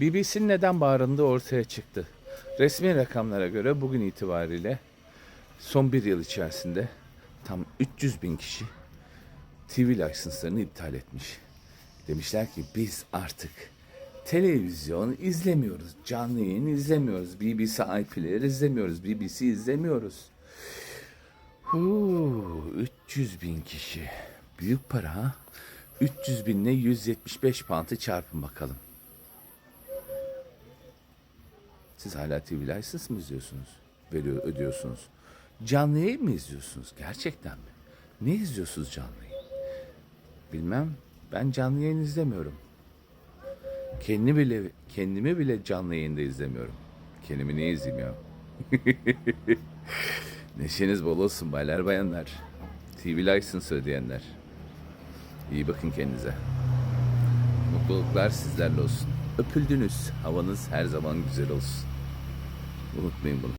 BBC'nin neden bağırındığı ortaya çıktı. Resmi rakamlara göre bugün itibariyle son bir yıl içerisinde tam 300 bin kişi TV lisanslarını iptal etmiş. Demişler ki biz artık televizyon izlemiyoruz, canlı yayın izlemiyoruz, BBC IP'leri izlemiyoruz, BBC izlemiyoruz. Huu, 300 bin kişi. Büyük para ha. 300 binle 175 pound'ı çarpın bakalım. Siz hala TV license mı izliyorsunuz? Veriyor, ödüyorsunuz. Canlı yayın mı izliyorsunuz? Gerçekten mi? Ne izliyorsunuz canlı yayın? Bilmem. Ben canlı yayın izlemiyorum. Kendi bile, kendimi bile canlı yayında izlemiyorum. Kendimi niye izleyeyim ya? Neşeniz bol olsun baylar bayanlar. TV license ödeyenler. İyi bakın kendinize. Mutluluklar sizlerle olsun. Öpüldünüz. Havanız her zaman güzel olsun. 我明白了。